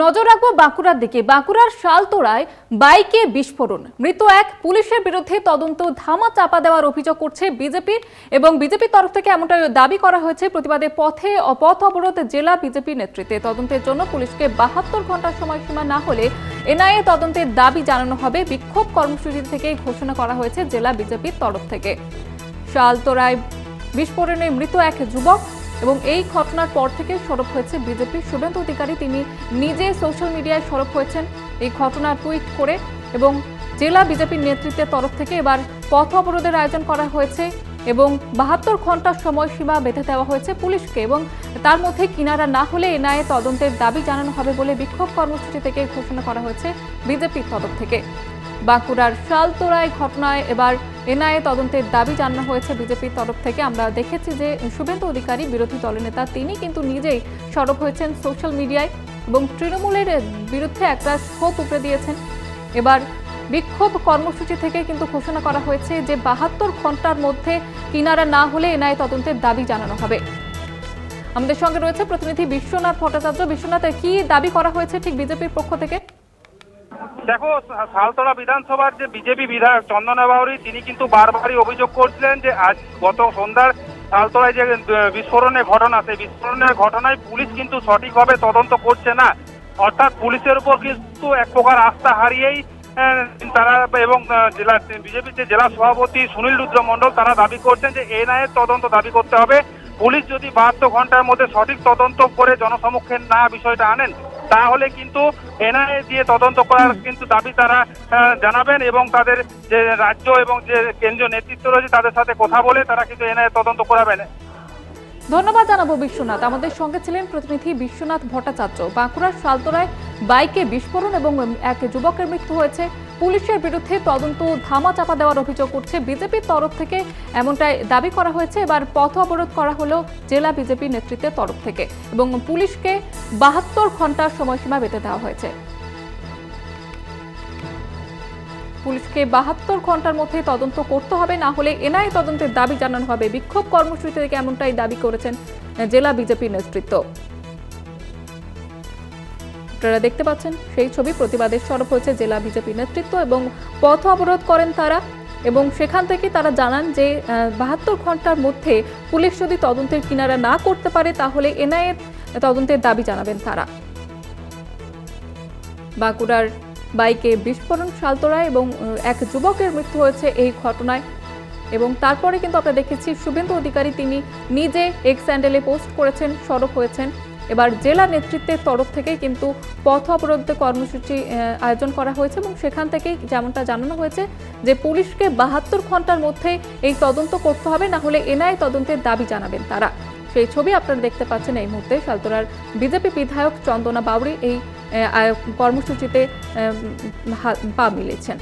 নজর রাখব বাঁকুড়ার দিকে। বাঁকুড়ার শালতোড়ায় বাইকে বিস্ফোরণ। মৃত এক পুলিশের বিরুদ্ধে তদন্ত ধামা চাপা দেওয়ার অভিযোগ করছে বিজেপির এবং বিজেপির তরফ থেকে এমনটা দাবি করা হয়েছে প্রতিবাদে পথে পথ অবরোধ জেলা বিজেপি নেতৃত্বে। তদন্তের জন্য পুলিশকে বাহাত্তর ঘণ্টার সময়সীমা না হলে এনআইএ তদন্তের দাবি জানানো হবে। বিক্ষোভ কর্মসূচি থেকে ঘোষণা করা হয়েছে জেলা বিজেপির তরফ থেকে। শালতোড়ায় বিস্ফোরণে মৃত এক যুবক এবং এই ঘটনার পর থেকে সরব হয়েছে বিজেপির শুভেন্দু অধিকারী তিনি নিজে সোশ্যাল মিডিয়ায় সরব হয়েছেন। এই ঘটনা টুইট করে এবং জেলা বিজেপির নেতৃত্বের তরফ থেকে এবার পথ অবরোধের আয়োজন করা হয়েছে এবং বাহাত্তর ঘণ্টার সময়সীমা বেঁধে দেওয়া হয়েছে পুলিশকে এবং তার মধ্যে কিনারা না হলে এনআইএ তদন্তের দাবি জানানো হবে বলে বিক্ষোভ কর্মসূচি থেকে ঘোষণা করা হয়েছে বিজেপির তরফ থেকে। বাঁকুড়ার শালতোড়ায় ঘটনায় এবার এনআইএ তদন্তের দাবি জানানো হয়েছে বিজেপির তরফ থেকে। আমরা দেখেছি যে শুভেন্দু অধিকারী, বিরোধী দলনেতা তিনি কিন্তু নিজেই সরব হয়েছেন সোশ্যাল মিডিয়ায় এবং তৃণমূলের বিরুদ্ধে একটা ক্ষোভ উপড়ে দিয়েছেন। এবার বিক্ষোভ কর্মসূচি থেকে কিন্তু ঘোষণা করা হয়েছে যে বাহাত্তর ঘণ্টার মধ্যে কিনারা না হলে এনআইএ তদন্তের দাবি জানানো হবে। আমাদের সঙ্গে রয়েছে প্রতিনিধি বিশ্বনাথ ভট্টাচার্য। বিশ্বনাথ কি দাবি করা হয়েছে ঠিক বিজেপির পক্ষ থেকে? দেখো সালতলা বিধানসভার যে বিজেপি বিধায়ক চন্দনা তিনি কিন্তু বারবারই অভিযোগ করছিলেন যে আজ গত সন্ধ্যার সালতলায় যে বিস্ফোরণের ঘটনা, সেই বিস্ফোরণের ঘটনায় পুলিশ কিন্তু সঠিকভাবে তদন্ত করছে না। অর্থাৎ পুলিশের উপর কিন্তু এক প্রকার আস্থা হারিয়েই তারা এবং জেলা, বিজেপির যে জেলা সভাপতি সুনীল রুদ্র মণ্ডল, তারা দাবি করছেন যে এনআইএর তদন্ত দাবি করতে হবে। পুলিশ যদি বাহাত্তর ঘণ্টার মধ্যে সঠিক তদন্ত করে জনসমক্ষে না বিষয়টা আনেন তাহলে কিন্তু এনআইএ দিয়ে তদন্ত করার কিন্তু দাবি তারা জানাবেন এবং তাদের যে রাজ্য এবং যে কেন্দ্রীয় নেতৃত্ব রয়েছে তাদের সাথে কথা বলে তারা কিন্তু এনআইএ তদন্ত করাবেন। ধন্যবাদ জানাব বিশ্বনাথ। আমাদের সঙ্গে ছিলেন প্রতিনিধি বিশ্বনাথ ভট্টাচার্য। বাঁকুড়ার সালতোরায় বাইকে বিস্ফোরণ এবং এক যুবকের মৃত্যু হয়েছে। পুলিশের বিরুদ্ধে তদন্ত ধামা চাপা দেওয়ার অভিযোগ করছে বিজেপির তরফ থেকে এমনটাই দাবি করা হয়েছে। এবার পথ অবরোধ করা হলো জেলা বিজেপি নেতৃত্বের তরফ থেকে এবং পুলিশকে বাহাত্তর ঘণ্টার সময়সীমা বেঁধে দেওয়া হয়েছে। পুলিশকে বাহাত্তর ঘণ্টার মধ্যে তদন্ত করতে হবে, না হলে এনআই তদন্তের দাবি জানানো হবে। বিক্ষোভ কর্মসূচি থেকে এমনটাই দাবি করেছেন জেলা বিজেপি নেতৃত্ব। আপনারা দেখতে পাচ্ছেন, সেই ছবি প্রতিবাদের সরব হয়েছে জেলা বিজেপি নেতৃত্ব এবং পথ অবরোধ করেন তারা এবং সেখান থেকে তারা জানান যে বাহাত্তর ঘণ্টার মধ্যে পুলিশ যদি তদন্তের কিনারা না করতে পারে, তাহলে এনআইএ তদন্তের দাবি জানাবেন তারা। বাঁকুড়ার বাইকে বিস্ফোরণ শালতোড়ায় এবং এক যুবকের মৃত্যু হয়েছে এই ঘটনায় এবং তারপরে কিন্তু আমরা দেখেছি শুভেন্দু অধিকারী তিনি নিজে এক্স স্যান্ডেলে পোস্ট করেছেন সরব হয়েছেন। এবার জেলা নেতৃত্বের তরফ থেকে কিন্তু পথ অবরোধ কর্মসূচি আয়োজন করা হয়েছে এবং সেখান থেকেই যেমনটা জানানো হয়েছে যে পুলিশকে বাহাত্তর ঘণ্টার মধ্যে এই তদন্ত করতে হবে, না হলে এনআই তদন্তের দাবি জানাবেন তারা। সেই ছবি আপনারা দেখতে পাচ্ছেন এই মুহূর্তে শালতোরার বিজেপি বিধায়ক চন্দনা বাউরি এই কর্মসূচিতে পা মিলেছেন।